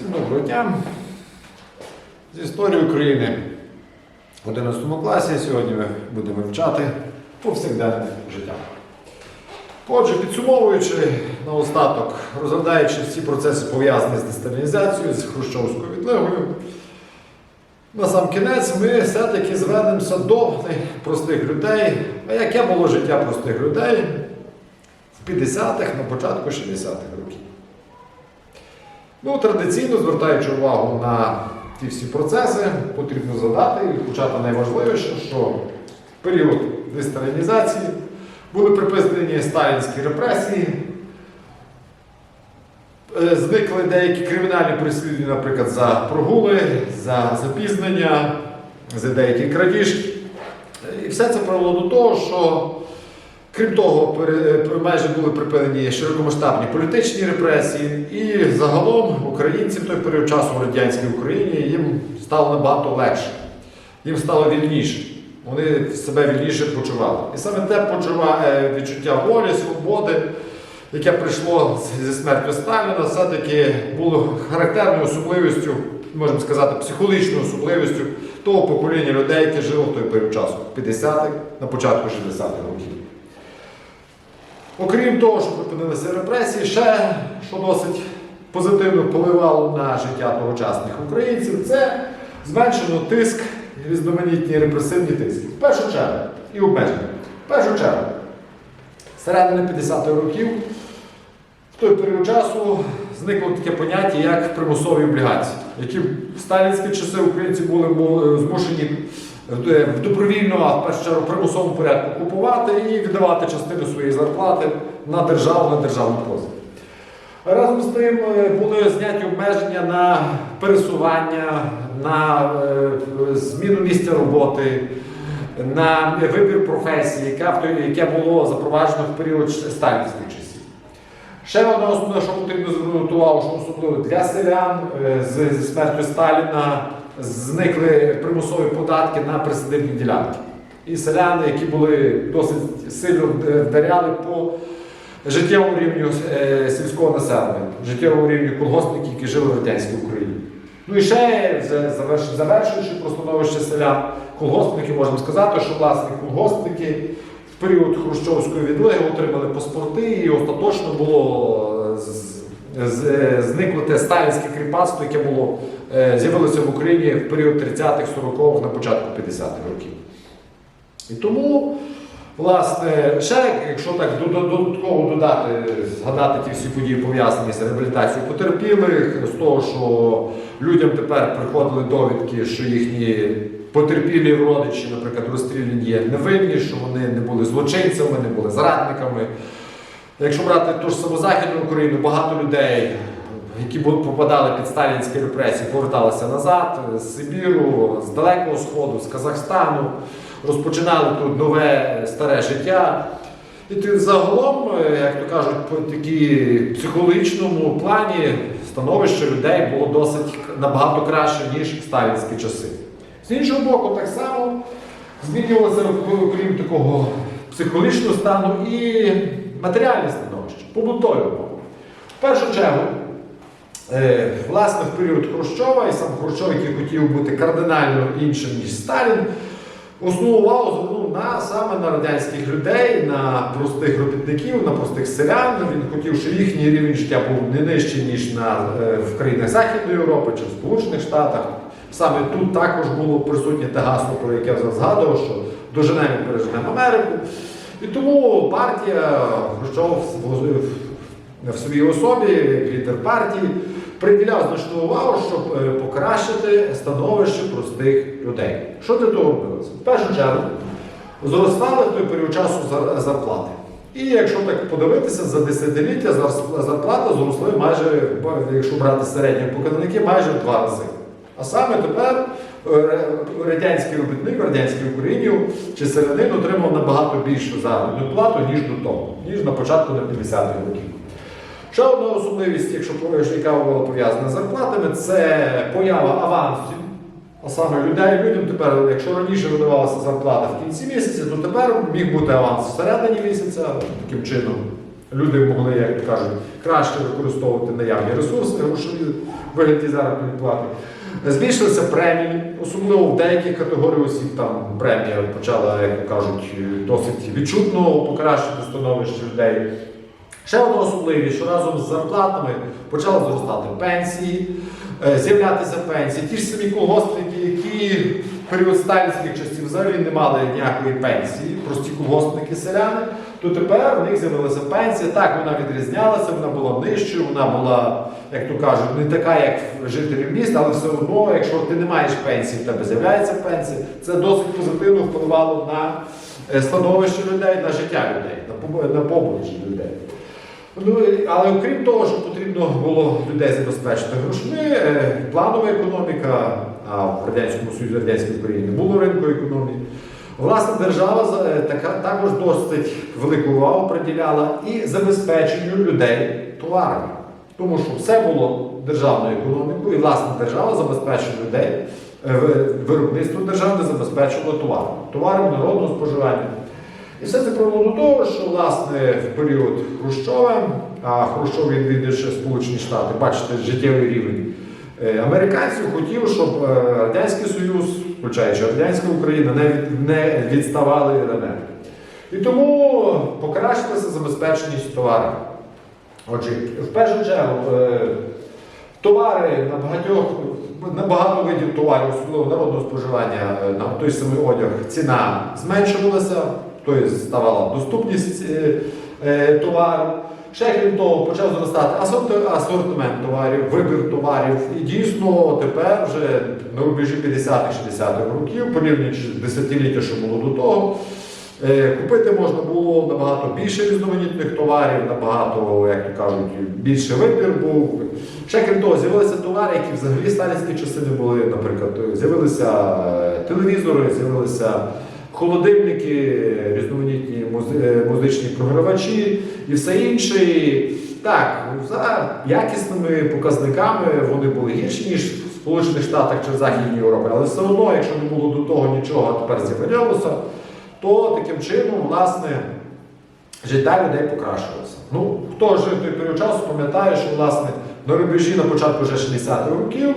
Всім доброго дня. З історії України в 11 класі сьогодні ми будемо вивчати повсякденне життя. Отже, підсумовуючи на остаток, розглядаючи всі процеси пов'язані з десталінізацією, з Хрущовською відлигою, на сам кінець ми все-таки звернемося до простих людей. А яке було життя простих людей в 50-х, на початку 60-х років? Ну, традиційно, звертаючи увагу на ті всі процеси, потрібно задати і почати найважливіше, що в період десталінізації були припинені сталінські репресії, е, зникли деякі кримінальні переслідування, наприклад, за прогули, за запізнення, за деякі крадіжки. І все це привело до того, що Крім того, майже були припинені широкомасштабні політичні репресії, і загалом українці в той період часу в радянській Україні їм стало набагато легше, їм стало вільніше. Вони себе вільніше почували. І саме те почува- е, відчуття волі, свободи, яке прийшло зі смертю Сталіна, все-таки було характерною особливістю, можемо сказати, психологічною особливістю того покоління людей, яке жило в той період часу, 50-х, на початку 60-х років. Окрім того, що припинилися репресії, ще що досить позитивно впливало на життя тогочасних українців, це зменшено тиск різноманітні репресивні тиски. В першу чергу і обмеження. В першу чергу, середини 50-х років, в той період часу зникло таке поняття, як примусові облігації, які в сталінські часи українці були були змушені е, в добровільно, а в першу чергу примусовому порядку купувати і віддавати частину своєї зарплати на державу, на державну позик. Разом з тим е, були зняті обмеження на пересування, на е, зміну місця роботи, на вибір професії, яке було запроваджено в період сталінських часів. Ще одне основне, що потрібно звернути увагу, що особливо для селян е, з, смертю Сталіна зникли примусові податки на присадибні ділянки. І селяни, які були досить сильно вдаряли по життєвому рівню е, сільського населення, життєвому рівню колгоспників, які жили в радянській Україні. Ну і ще завершуючи про становище селян, колгоспники, можемо сказати, що власне колгоспники в період Хрущовської відлиги отримали паспорти і остаточно було зникло те сталінське кріпацтво, яке було е, з'явилося в Україні в період 30-х, 40-х, на початку 50-х років. І тому, власне, ще, якщо так додатково додати, згадати ті всі події пов'язані з реабілітацією потерпілих, з того, що людям тепер приходили довідки, що їхні потерпілі родичі, наприклад, розстріляні є невинні, що вони не були злочинцями, не були зрадниками. Якщо брати ту ж саму Західну Україну, багато людей, які попадали під сталінські репресії, поверталися назад з Сибіру, з Далекого Сходу, з Казахстану, розпочинали тут нове старе життя. І ти загалом, е, як то кажуть, по такій психологічному плані становище людей було досить набагато краще, ніж в сталінські часи. З іншого боку, так само змінювалося, окрім такого психологічного стану, і матеріальне становище, побутове умови. В першу чергу, е, власне, в період Хрущова, і сам Хрущов, який хотів бути кардинально іншим, ніж Сталін, основну увагу звернув на саме на радянських людей, на простих робітників, на простих селян. Він хотів, щоб їхній рівень життя був не нижчий, ніж на, е, в країнах Західної Європи чи в Сполучених Штатах. Саме тут також було присутнє те гасло, про яке я вже згадував, що доженемо переженемо Америку. І тому партія Хрущов в своїй особі, лідер партії, приділяв значну увагу, щоб е, покращити становище простих людей. Що для того робилося? В першу чергу зростали в той період часу зарплати. І якщо так подивитися, за десятиліття зарплата зросли майже, якщо брати середні показники, майже в два рази. А саме тепер радянський робітник в радянській Україні чи селянин отримав набагато більшу заробітну плату, ніж до того, ніж на початку на 50-х років. Ще одна особливість, якщо яка була пов'язана з зарплатами, це поява авансів. А саме людей, людям тепер, якщо раніше видавалася зарплата в кінці місяця, то тепер міг бути аванс всередині місяця, таким чином люди могли, як кажуть, краще використовувати наявні ресурси, грошові вигляді заробітної плати. Збільшилися премії, особливо в деяких категорій осіб там премія почала, як кажуть, досить відчутно покращити становище людей. Ще одна особливість, що разом з зарплатами почали зростати пенсії, е, з'являтися пенсії. Ті ж самі колгоспники, які в період сталінських часів взагалі не мали ніякої пенсії, прості колгоспники селяни, то тепер в них з'явилася пенсія. Так, вона відрізнялася, вона була нижчою, вона була, як то кажуть, не така, як в жителів міста, але все одно, якщо ти не маєш пенсії, в тебе з'являється пенсія, це досить позитивно впливало на е, становище людей, на життя людей, на побу- на побут людей. Ну, але окрім того, що потрібно було людей забезпечити грошми, е, планова економіка, а в Радянському Союзі Радянській Україні не було ринку економії. Власне, держава е, також досить велику увагу приділяла і забезпеченню людей товарами. Тому що все було державною економікою, і власне держава забезпечила людей, е, виробництво державне забезпечило товарами, товарами народного споживання. І все це привело до того, що власне в період Хрущова, а Хрущов він Сполучені Штати, бачите, життєвий рівень е, американців хотів, щоб Радянський Союз, включаючи Радянська Україна, не, від- не відставали від Америки. І тому покращилася забезпеченість товарів. Отже, в першу чергу, е, товари на багатьох на багато видів товарів, особливо народного споживання, е, на той самий одяг, ціна зменшувалася, тобто ставала доступність е, товару. Ще крім того, почав зростати асортимент товарів, вибір товарів. І дійсно тепер вже на рубежі 50-60-х років, порівнюючи з десятиліття, що було до того, Е, Купити можна було набагато більше різноманітних товарів, набагато, як то кажуть, більше вибір був. Ще крім того, з'явилися товари, які взагалі сталінські часи не були. Наприклад, з'явилися е, телевізори, з'явилися холодильники, різноманітні е, музичні програвачі і все інше. Так, за якісними показниками вони були гірші, ніж в Сполучених Штатах чи в Західній Європі, але все одно, якщо не було до того нічого, а тепер з'являлося то таким чином, власне, життя людей покращилося. Ну, хто жив той період часу, пам'ятає, що власне на рубежі на початку вже 60-х років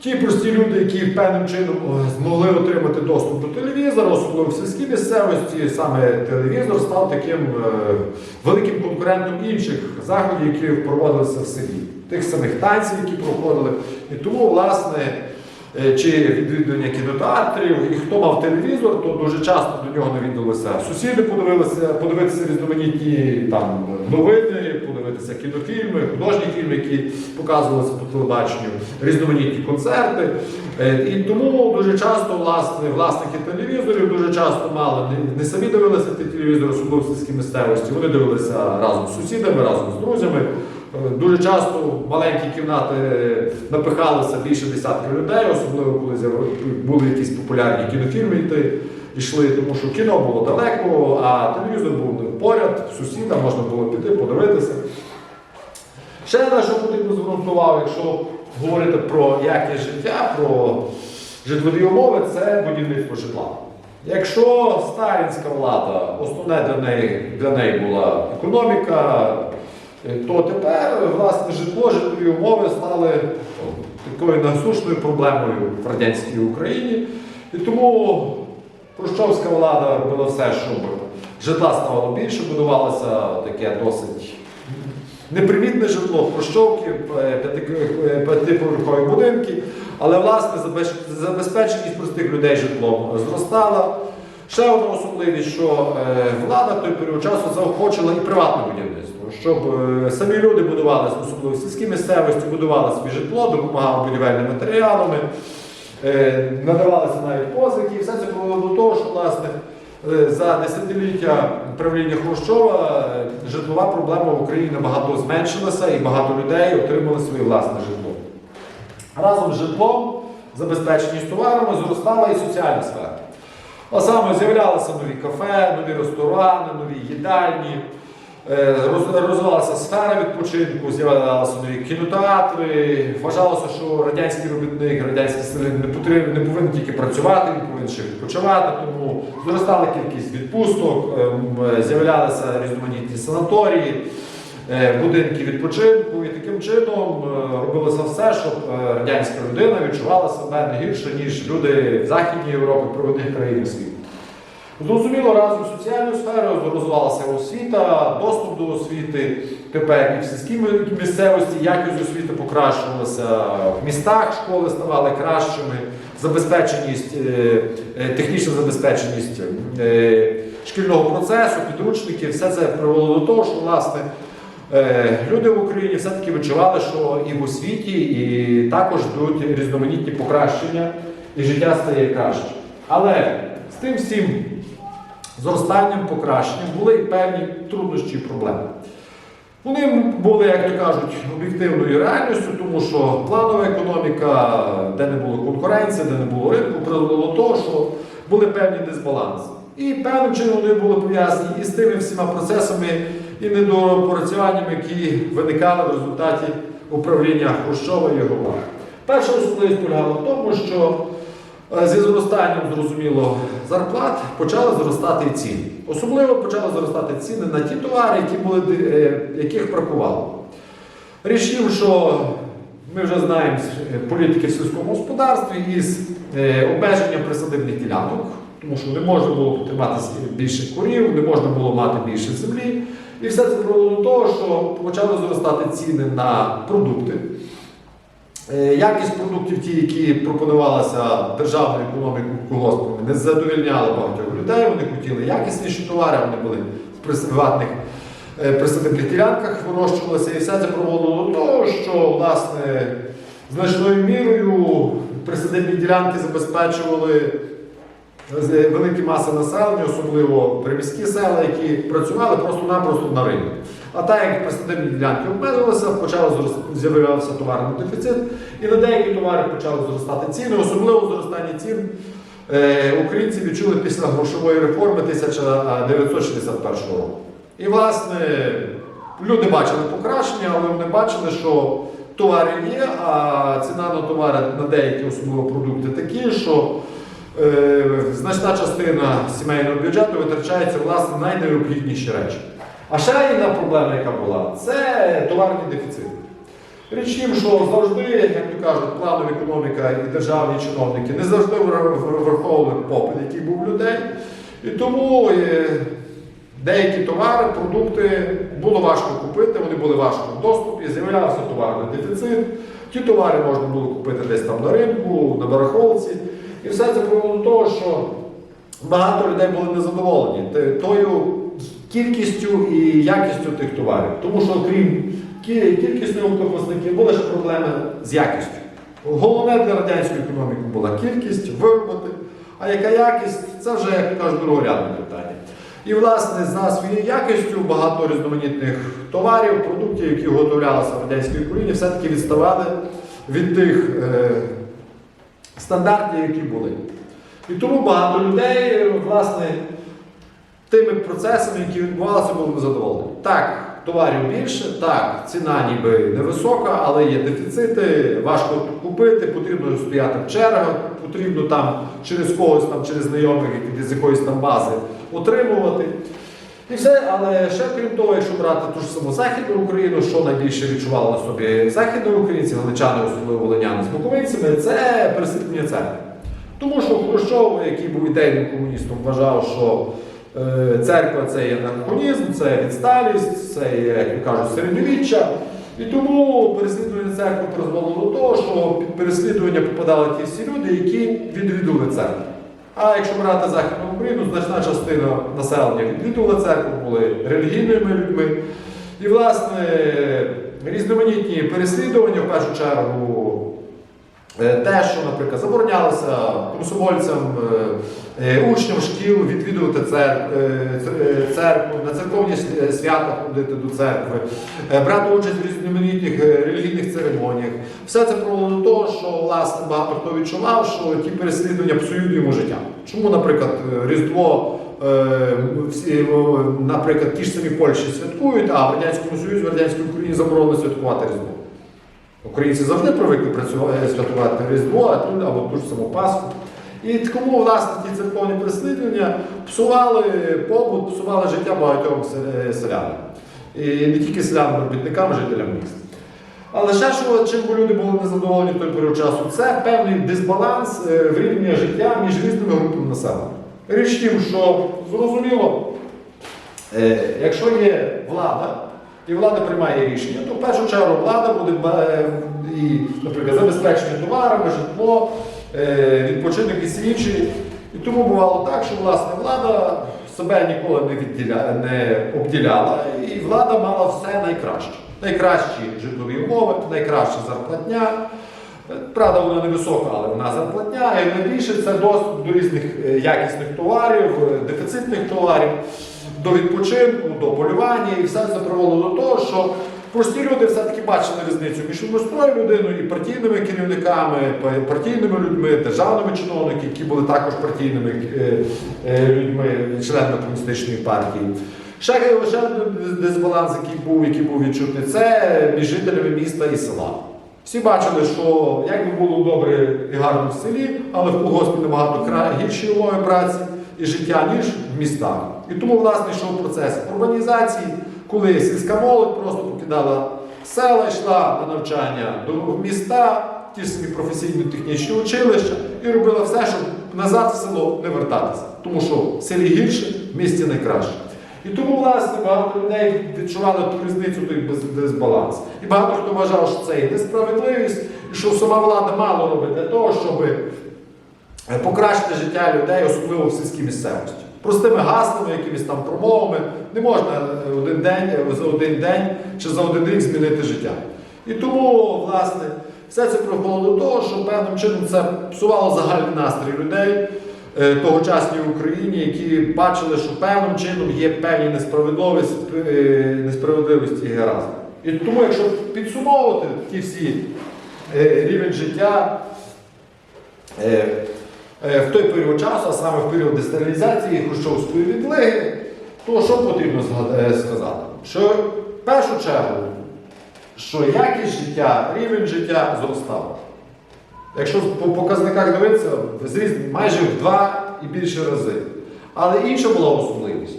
ті прості люди, які певним чином змогли отримати доступ до телевізора, особливо в сільській місцевості, саме телевізор став таким е, великим конкурентом інших заходів, які проводилися в селі, тих самих танців, які проходили. І тому, власне, Е, чи відвідування кінотеатрів, і хто мав телевізор, то дуже часто до нього навідувалися сусіди, подивилися, подивитися різноманітні там новини, подивитися кінофільми, художні фільми, які показувалися по телебаченню, різноманітні концерти. Е, І тому дуже часто власне, власники телевізорів дуже часто мали не, самі дивилися ті телевізори, особливо в сільській місцевості. Вони дивилися разом з сусідами, разом з друзями. Е, Дуже часто маленькі кімнати напихалося більше десятки людей, особливо коли були якісь популярні кінофільми йти, йшли, тому що кіно було далеко, а телевізор був поряд, сусіда можна було піти, подивитися. Ще на що звернути увагу, якщо говорити про якість життя, про житлові умови, це будівництво житла. Якщо сталінська влада, основне для неї, для неї була економіка, е, то тепер власне житло, житлові умови стали такою насущною проблемою в радянській Україні. І тому Хрущовська влада робила все, щоб житла ставало більше, будувалося таке досить непривітне житло, хрущовки, е, е, п'ятиповерхові будинки, але власне забезпеченість простих людей житлом зростала. Ще одна особливість, що е, влада в той період часу заохочила і приватне будівництво, щоб самі люди будували, особливо в сільській місцевості, будували собі житло, допомагали будівельними матеріалами, надавалися навіть позики, і все це привело до того, що власне За десятиліття правління Хрущова е, житлова проблема в Україні набагато зменшилася і багато людей отримали своє власне житло. Разом з житлом, забезпеченість товарами зростала і соціальна сфера. А саме з'являлися нові кафе, нові ресторани, нові їдальні. Е, Розвивалася сфера відпочинку, з'являлися нові кінотеатри. Вважалося, що радянський робітник, радянський селянин не потрібен, не повинен тільки працювати, він повинен ще відпочивати. Тому зростала кількість відпусток, ем, з'являлися різноманітні санаторії, е, будинки відпочинку. І таким чином е, робилося все, щоб е, радянська людина відчувала себе не гірше, ніж люди в Західній Європі, провідних країн світу. Зрозуміло, разом з соціальною сферою розвивалася освіта, доступ до освіти. Тепер і в сільській місцевості якість освіти покращувалася. В містах школи ставали кращими, забезпеченість, е, е, технічна забезпеченість е, шкільного процесу, підручники, все це привело до того, що власне. Люди в Україні все-таки відчували, що і в освіті, і також йдуть різноманітні покращення, і життя стає краще. Але з тим всім зростанням, покращенням були і певні труднощі і проблеми. Вони були, як то кажуть, об'єктивною реальністю, тому що планова економіка, де не було конкуренції, де не було ринку, привело до того, що були певні дисбаланси. І певним чином вони були пов'язані і з тими всіма процесами і недопрацюваннями, які виникали в результаті управління Хрущова і його. Перша особливість полягала в тому, що Зі зростанням, зрозуміло, зарплат почали зростати ціни. Особливо почали зростати ціни на ті товари, які були, е, яких бракувало. Річ в тім, що ми вже знаємо з е, політики в сільському господарстві із е, обмеженням присадибних ділянок, тому що не можна було потримати більше курів, не можна було мати більше землі. І все це привело до того, що почали зростати ціни на продукти. Е, Якість продуктів, ті, які пропонувалися державною економікою колгоспами, не задовільняли багатьох людей. Вони хотіли якісніші товари, вони були в приватних е, ділянках, вирощувалися, і все це привело до того, що власне значною мірою присадибні ділянки забезпечували великі маси населення, особливо приміські села, які працювали просто-напросто на ринку. А так як присадибні ділянки обмежувалися, почав з'явився товарний дефіцит, і на деякі товари почали зростати ціни, особливо зростання цін. е, Українці відчули після грошової реформи 1961 року. І, власне, люди бачили покращення, але вони бачили, що товари є, а ціна на товари на деякі особливо продукти такі, що е, значна частина сімейного бюджету витрачається власне на найнеобхідніші речі. А ще одна проблема, яка була, це товарний дефіцит. Річ тім, що завжди, як то кажуть, планова економіка і державні чиновники не завжди вр- вр- враховували попит, який був людей. І тому е, деякі товари, продукти було важко купити, вони були важко в доступі, з'являвся товарний дефіцит. Ті товари можна було купити десь там на ринку, на барахолці. І все це привело до того, що багато людей були незадоволені тою кількістю і якістю тих товарів. Тому що окрім кі- кількісних показників були ще проблеми з якістю. Головне для радянської економіки була кількість, виробити, а яка якість це вже, як кажуть, другорядне питання. І, власне, за своєю якістю багато різноманітних товарів, продуктів, які виготовлялися в радянській Україні, все-таки відставали від тих е, стандартів, які були. І тому багато людей, власне, тими процесами, які відбувалися, були незадоволені. Так, товарів більше, так, ціна ніби невисока, але є дефіцити, важко купити, потрібно стояти в чергах, потрібно там через когось, там, через знайомих з якоїсь там бази отримувати. І все, але ще крім того, якщо брати ту ж саму Західну Україну, що найбільше відчували на собі західні українці, галичани, особливо волиняни з буковинцями, це присвітлення церкви. Тому що Хрущов, який був ідейним комуністом, вважав, що церква це є анахронізм, це відсталість, це є, як то кажуть, середньовіччя. І тому переслідування церкви призвело до того, що під переслідування попадали ті всі люди, які відвідували церкву. А якщо брати Західну Україну, значна частина населення відвідувала церкву, були релігійними людьми. І, власне, різноманітні переслідування, в першу чергу, е, те, що, наприклад, заборонялося комсомольцям, е, е, учням шкіл відвідувати е, е, церкву, на церковні свята ходити до церкви, е, брати участь в різноманітних е, релігійних церемоніях. Все це привело до того, що власне багато хто відчував, що ті переслідування псують йому життя. Чому, наприклад, е, Різдво, е, наприклад, ті ж самі Польщі святкують, а в Радянському Союзі, в Радянській Україні заборонено святкувати Різдво. Українці завжди привикли працювати, святкувати Різдво, а тут або ту ж саму Пасху. І тому, власне, ті церковні переслідування псували побут, псували життя багатьом селянам. І не тільки селянам, робітникам, жителям міст. Але ще що, чим люди були незадоволені в той період часу, це певний дисбаланс е, в рівні життя між різними групами населення. Річ в тім, що зрозуміло, Е, Якщо є влада, і влада приймає рішення, то в першу чергу влада буде е, і, наприклад, забезпечення товарами, житло, е, відпочинок і всі інші. І тому бувало так, що власне влада себе ніколи не, відділя, не обділяла, і влада мала все найкраще. Найкращі житлові умови, найкраща зарплатня. Правда, вона невисока, але вона зарплатня. І найбільше це доступ до різних е, якісних товарів, дефіцитних товарів, до відпочинку, до полювання. І все це привело до того, що прості люди все-таки бачили різницю між простою людиною і партійними керівниками, партійними людьми, державними чиновниками, які були також партійними е, е, людьми, членами комуністичної партії. Ще, один дисбаланс, який був, який був відчутний, це між жителями міста і села. Всі бачили, що як би було добре і гарно в селі, але в колгоспі набагато гірші умови праці і життя, ніж в містах. І тому, власне, йшов процес урбанізації, коли сільська молодь просто покидала села, йшла на навчання до міста, ті ж самі професійно-технічні училища, і робила все, щоб назад в село не вертатися. Тому що в селі гірше, в місті найкраще. І тому, власне, багато людей відчували ту різницю, той дисбаланс. І багато хто вважав, що це є несправедливість, і що сама влада мало робить для того, щоб е, покращити життя людей, особливо в сільській місцевості. Простими гаслами, якимись там промовами, не можна е, один день, е, за один день чи за один рік змінити життя. І тому, власне, все це приходило до того, що певним чином це псувало загальний настрій людей е, тогочасній Україні, які бачили, що певним чином є певні несправедливості, і гаразд. І тому, якщо підсумовувати ті всі рівень життя в той період часу, а саме в період дестерилізації Хрущовської відлиги, то що потрібно е, сказати? Що в першу чергу, що якість життя, рівень життя зростав. Якщо по показниках дивитися, зріс майже в два і більше рази. Але інша була особливість.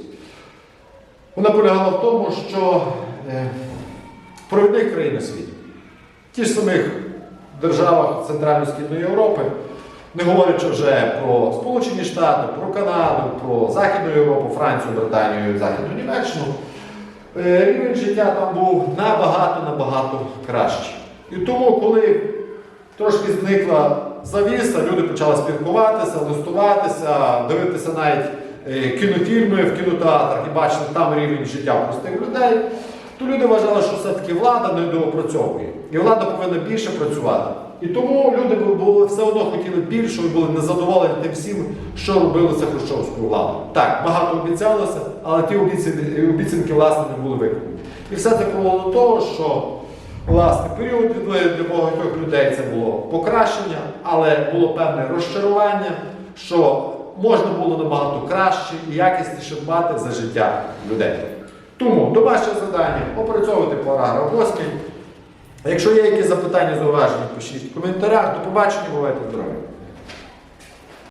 Вона полягала в тому, що е, в провідних країн у світі, ті ж самих державах Центрально-Східної Європи, не говорячи вже про Сполучені Штати, про Канаду, про Західну Європу, Францію, Британію, Західну Німеччину, е, рівень життя там був набагато-набагато кращий. І тому, коли трошки зникла завіса, люди почали спілкуватися, листуватися, дивитися навіть е, кінофільми в кінотеатрах і бачили там рівень життя простих людей, то люди вважали, що все-таки влада не доопрацьовує. І влада повинна більше працювати. І тому люди були все одно хотіли більшого і були незадоволені тим всім, що робилося Хрущовською владою. Так, багато обіцялося, але ті обіцянки, обіцянки власне не були виконані. І все це привело до того, що Власне, період відлиги для багатьох людей це було покращення, але було певне розчарування, що можна було набагато краще і якісніше дбати за життя людей. Тому домашнє завдання опрацьовувати параграф 8. Якщо є якісь запитання, зауваження, пишіть в коментарях. До побачення, бувайте здорові!